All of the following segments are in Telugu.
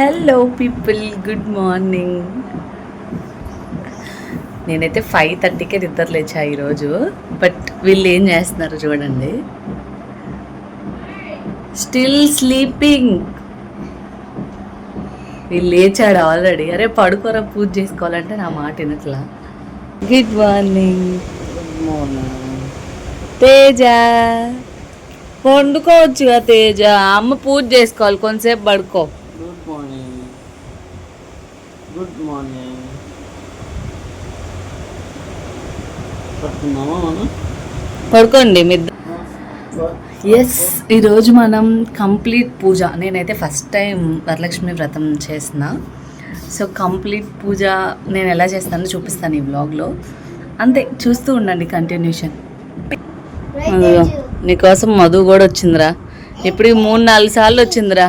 హలో పీపుల్ గుడ్ మార్నింగ్ నేనైతే ఫైవ్ థర్టీకే నిద్ర లేచా ఈరోజు బట్ వీళ్ళు ఏం చేస్తున్నారు చూడండి. స్టిల్ స్లీపింగ్ వీళ్ళు లేచాడు ఆల్రెడీ అరే పడుకోరా పూజ చేసుకోవాలంటే నా మాట వినట్లా. Good morning good morning Teja. వండుకోవచ్చుగా Teja. అమ్మ పూజ చేసుకోవాలి. కొంతసేపు పడుకో. గుడ్ మార్నింగ్ పడుకోండి మీ ఎస్ ఈరోజు మనం కంప్లీట్ పూజ. నేనైతే ఫస్ట్ టైం వరలక్ష్మి వ్రతం చేసిన. సో కంప్లీట్ పూజ నేను ఎలా చేస్తానో చూపిస్తాను ఈ బ్లాగ్లో అంతే చూస్తూ ఉండండి కంటిన్యూషన్ నీకోసం మధు కూడా వచ్చిందిరా. ఇప్పుడు మూడు నాలుగు సార్లు వచ్చిందిరా.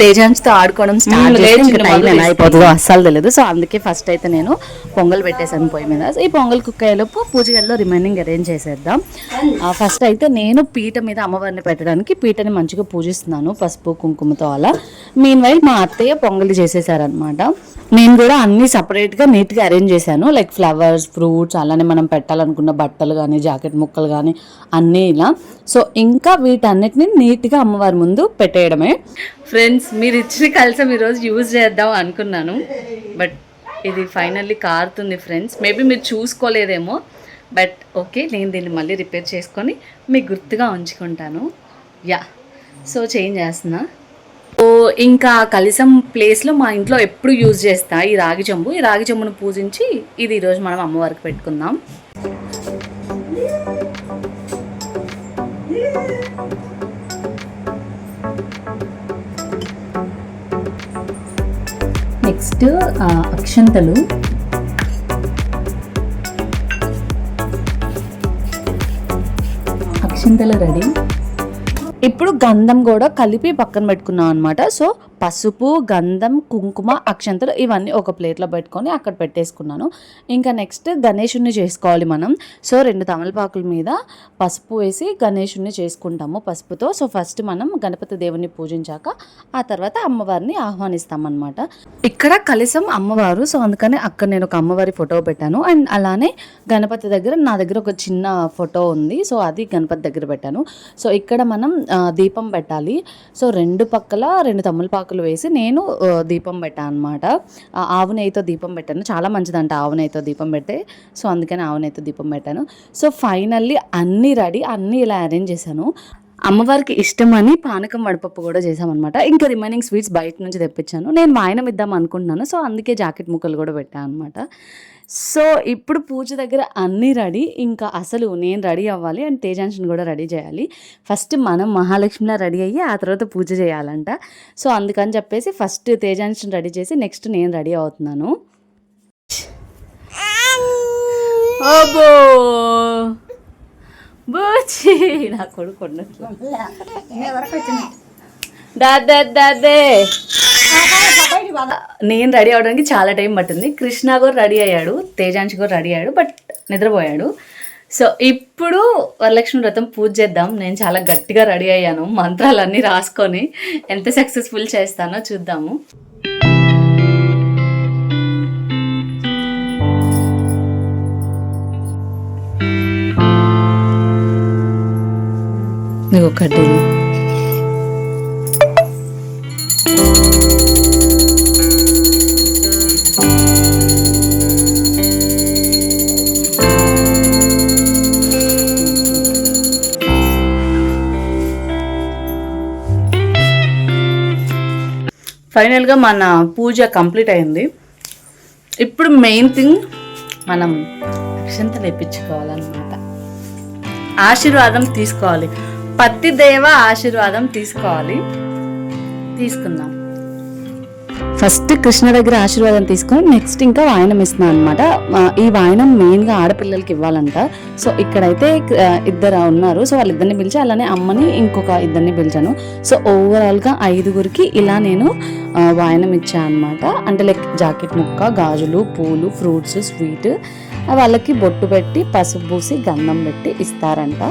తేజాంశ్తో ఆడుకోవడం స్టార్ట్ చేసి ఇంకా టైం ఎలా అయిపోతుందో అస్సలు తెలియదు సో అందుకే ఫస్ట్ అయితే నేను పొంగల్ పెట్టేశాను పొయ్యి మీద. ఈ పొంగల్ కుక్ అయ్యేలోపు పూజ గదిలో రిమైనింగ్ అరేంజ్ చేసేద్దాం. ఫస్ట్ అయితే నేను పీట మీద అమ్మవారిని పెట్టడానికి పీటని మంచిగా పూజిస్తున్నాను పసుపు కుంకుమతో అలా. మీన్ వైల్ మా అత్తయ్య పొంగలి చేసేసారనమాట నేను కూడా అన్ని సపరేట్గా నీట్గా అరేంజ్ చేశాను. లైక్ ఫ్లవర్స్ ఫ్రూట్స్ అలానే మనం పెట్టాలనుకున్న బట్టలు కానీ జాకెట్ ముక్కలు కానీ అన్నీ ఇలా. సో ఇంకా వీటన్నిటిని నీట్గా అమ్మవారి ముందు పెట్టేయడమే. ఫ్రెండ్స్ మీరు ఇచ్చిన కలసం ఈరోజు యూజ్ చేద్దాం అనుకున్నాను. బట్ ఇది ఫైనల్లీ కారుతుంది ఫ్రెండ్స్ మేబీ మీరు చూసుకోలేదేమో. బట్ ఓకే నేను దీన్ని మళ్ళీ రిపేర్ చేసుకొని మీకు గుర్తుగా ఉంచుకుంటాను. యా సో చేంజ్ చేస్తున్నా. ఓ ఇంకా కలిసం ప్లేస్లో మా ఇంట్లో ఎప్పుడు యూజ్ చేస్తా? ఈ రాగి చెంబు ఈ రాగి చెంబును పూజించి ఇది ఈరోజు మనం అమ్మవారికి పెట్టుకుందాం. నెక్స్ట్ అక్షంతలు. అక్షంతలు రెడీ. ఇప్పుడు గంధం కూడా కలిపి పక్కన పెట్టుకున్నాం అనమాట సో పసుపు గంధం కుంకుమ అక్షంతలు ఇవన్నీ ఒక ప్లేట్లో పెట్టుకొని అక్కడ పెట్టేసుకున్నాను. ఇంకా నెక్స్ట్ గణేషుని చేసుకోవాలి మనం. సో రెండు తమలపాకుల మీద పసుపు వేసి గణేషుని చేసుకుంటాము పసుపుతో. సో ఫస్ట్ మనం గణపతి దేవుని పూజించాక ఆ తర్వాత అమ్మవారిని ఆహ్వానిస్తాం అనమాట ఇక్కడ కలిసం అమ్మవారు. సో అందుకని అక్కడ నేను ఒక అమ్మవారి ఫోటో పెట్టాను. అండ్ అలానే గణపతి దగ్గర నా దగ్గర ఒక చిన్న ఫోటో ఉంది. సో అది గణపతి దగ్గర పెట్టాను. సో ఇక్కడ మనం దీపం పెట్టాలి. సో రెండు పక్కల రెండు ఆకులు వేసి నేను దీపం పెట్టాను అనమాట ఆవు నెయ్యితో దీపం పెట్టాను. చాలా మంచిదంట ఆవు నెయ్యితో దీపం పెడితే. సో అందుకని ఆవు నెయ్యితో దీపం పెట్టాను. సో ఫైనల్లీ అన్నీ రెడీ. అన్నీ ఇలా అరేంజ్ చేశాను. అమ్మవారికి ఇష్టమని పానకం వడపప్పు కూడా చేసామన్నమాట ఇంకా రిమైనింగ్ స్వీట్స్ బయట నుంచి తెప్పించాను. నేను వాయనం ఇద్దాం అనుకుంటున్నాను. సో అందుకే జాకెట్ ముక్కలు కూడా పెట్టాను అనమాట సో ఇప్పుడు పూజ దగ్గర అన్నీ రెడీ. ఇంకా అసలు నేను రెడీ అవ్వాలి అండ్ తేజాంశని కూడా రెడీ చేయాలి. ఫస్ట్ మనం మహాలక్ష్మిలా రెడీ అయ్యి ఆ తర్వాత పూజ చేయాలంట. సో అందుకని చెప్పేసి ఫస్ట్ తేజాంశని రెడీ చేసి నెక్స్ట్ నేను రెడీ అవుతున్నాను. అబ్బో! బూచి నా కొడుకు ఉన్నట్లు. దాదే దాదే. నేను రెడీ అవడానికి చాలా టైం పట్టింది. కృష్ణ కూడా రెడీ అయ్యాడు తేజాంశ్ కూడా రెడీ అయ్యాడు బట్ నిద్రపోయాడు. సో ఇప్పుడు వరలక్ష్మి వ్రతం పూజ చేద్దాం. నేను చాలా గట్టిగా రెడీ అయ్యాను మంత్రాలన్నీ రాసుకొని. ఎంత సక్సెస్ఫుల్ చేస్తానో చూద్దాము. నీకు కడ్డీలు ఫైనల్గా మన పూజ కంప్లీట్ అయింది. ఇప్పుడు మెయిన్ థింగ్ మనం అక్షంత లేపించుకోవాలన్నమాట ఆశీర్వాదం తీసుకోవాలి. పత్తి దేవ ఆశీర్వాదం తీసుకోవాలి. తీసుకుందాం. ఫస్ట్ కృష్ణ దగ్గర ఆశీర్వాదం తీసుకొని నెక్స్ట్ ఇంకా వాయనం ఇస్తున్నాను అనమాట ఈ వాయనం మెయిన్గా ఆడపిల్లలకి ఇవ్వాలంట. సో ఇక్కడైతే ఇద్దరు ఉన్నారు. సో వాళ్ళిద్దరిని పిలిచి అలానే అమ్మని ఇంకొక ఇద్దరిని పిలిచాను. సో ఓవరాల్గా ఐదుగురికి ఇలా నేను వాయనం ఇచ్చాను అనమాట అంటే లైక్ జాకెట్ ముక్క గాజులు పూలు ఫ్రూట్స్ స్వీట్ వాళ్ళకి బొట్టు పెట్టి పసుపు పూసి గంధం పెట్టి ఇస్తారంట.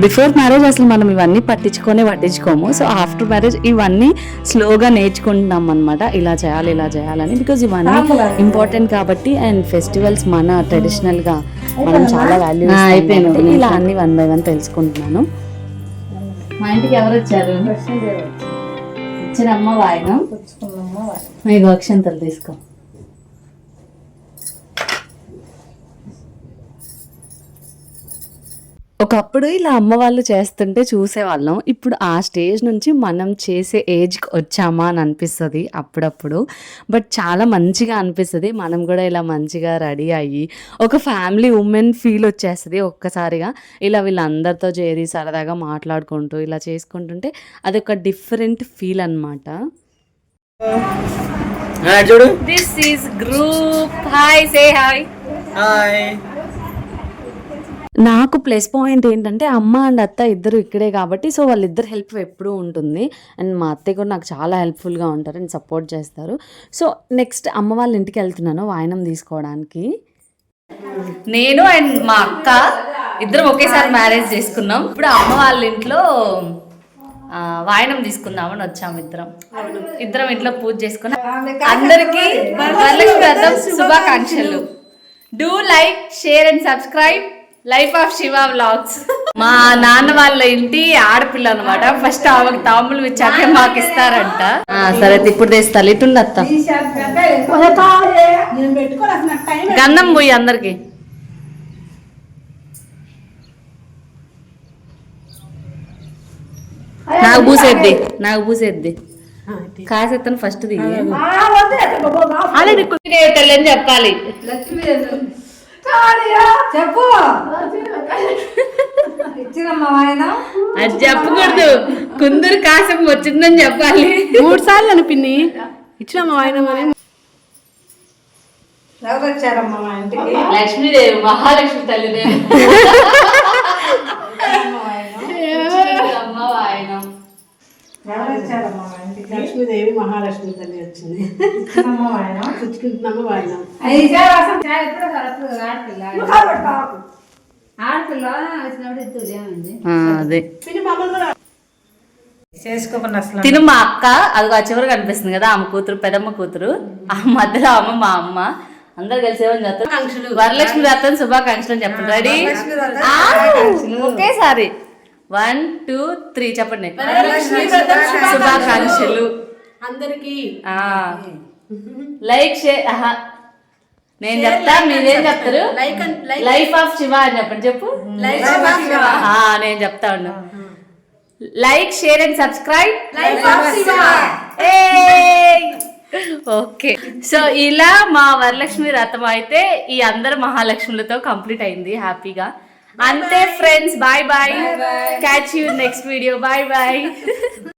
బిఫోర్ మ్యారేజ్ అసలు మనం ఇవన్నీ పట్టించుకొని పట్టించుకోము. సో ఆఫ్టర్ మ్యారేజ్ ఇవన్నీ స్లోగా నేర్చుకుంటున్నాం అనమాట ఇలా చేయాలి ఇలా చేయాలని. బికాజ్ ఇవన్నీ ఇంపార్టెంట్ కాబట్టి అండ్ ఫెస్టివల్స్ మన ట్రెడిషనల్గా మనం చాలా వాల్యూ అయిపోయింది. ఇలా అన్ని వన్ బై వన్ తెలుసుకుంటున్నాను. మా ఇంటికి ఎవరు వచ్చారు? ఇచ్చిన అమ్మ వాయనం. మీకు అక్షంతలు తీసుకో. ఒకప్పుడు ఇలా అమ్మ వాళ్ళు చేస్తుంటే చూసేవాళ్ళం. ఇప్పుడు ఆ స్టేజ్ నుంచి మనం చేసే ఏజ్కి వచ్చామా అని అనిపిస్తుంది అప్పుడప్పుడు. బట్ చాలా మంచిగా అనిపిస్తుంది. మనం కూడా ఇలా మంచిగా రెడీ అయ్యి ఒక ఫ్యామిలీ ఉమెన్ ఫీల్ వచ్చేస్తుంది ఒక్కసారిగా. ఇలా వీళ్ళందరితో చేరి సరదాగా మాట్లాడుకుంటూ ఇలా చేసుకుంటుంటే అదొక డిఫరెంట్ ఫీల్ అనమాట చూడు. This is group hi say hi hi నాకు ప్లస్ పాయింట్ ఏంటంటే అమ్మ అండ్ అత్త ఇద్దరు ఇక్కడే కాబట్టి సో వాళ్ళిద్దరు హెల్ప్ ఎప్పుడూ ఉంటుంది. అండ్ మా అత్తయ్య కూడా నాకు చాలా హెల్ప్ఫుల్గా ఉంటారు అండ్ సపోర్ట్ చేస్తారు. సో నెక్స్ట్ అమ్మ వాళ్ళ ఇంటికి వెళ్తున్నాను వాయనం తీసుకోవడానికి. నేను అండ్ మా అక్క ఇద్దరం ఒకేసారి మ్యారేజ్ చేసుకున్నాం. ఇప్పుడు అమ్మ వాళ్ళ ఇంట్లో వాయనం తీసుకుందామని వచ్చాం ఇద్దరం. ఇద్దరం ఇంట్లో పూజ చేసుకున్నాం అందరికీ వరలక్ష్మి వ్రతం శుభాకాంక్షలు. Do like share and subscribe life of Shiva vlogs మా నాన్న వాళ్ళ ఇంటి ఆడపిల్ల అనమాట ఫస్ట్ ఆమెకు తాంబూలం ఇచ్చాకే మాకు ఇస్తారంట. సరే ఇప్పుడు తెస్తా. ఇటుండి అత్త. గంధం పోయి అందరికి. నాకు పూసేద్ది నాకు పూసేద్ది కాసేత్తను ఫస్ట్ దిగి అని చెప్పాలి. చెప్పు. ఇచ్చినమ్మా అది చెప్పకూడదు. కుందరు కాసం వచ్చిందని చెప్పాలి. మూడు సార్లు అని పిన్ని. ఇచ్చినామా ఆయన మరి. ఎవరు వచ్చారమ్మా మా ఇంటికి? లక్ష్మీదేవి మహాలక్ష్మి తల్లిదేవి. లక్ష్మీదేవి మహాలక్ష్మి తల్లి వచ్చింది. ఇచ్చినమ్మా ఆయన పుచ్చుకుంటున్నాము వాడిన ఆడపిల్ల వచ్చినప్పుడు ఇద్దరు ఏమైంది అదే. పిన్ని మమ్మల్ని కూడా చేసుకోకుండా అసలు తిను మా అక్క? అది ఆ చివరి కనిపిస్తుంది కదా ఆమె కూతురు పెదమ్మ కూతురు. ఆ మధ్యలో అమ్మ మా అమ్మ. అందరు కలిసి ఏమని చెప్తారు? వరలక్ష్మి వ్రతం శుభాకాంక్షలు అని చెప్పండి రెడీ ఒకేసారి. వన్ టూ త్రీ చెప్పండి. శుభాకాంక్షలు. అందరికి. లైక్ షేర్ నేను చెప్తా మీరేం చెప్తారు? లైఫ్ ఆఫ్ శివ అని చెప్పండి చెప్పు. నేను చెప్తా ఉన్నా. Like share and subscribe okay so ఇలా మా వరలక్ష్మి రథం అయితే ఈ అందరు మహాలక్ష్ములతో కంప్లీట్ అయింది హ్యాపీగా. అంతే friends bye bye catch you next video bye bye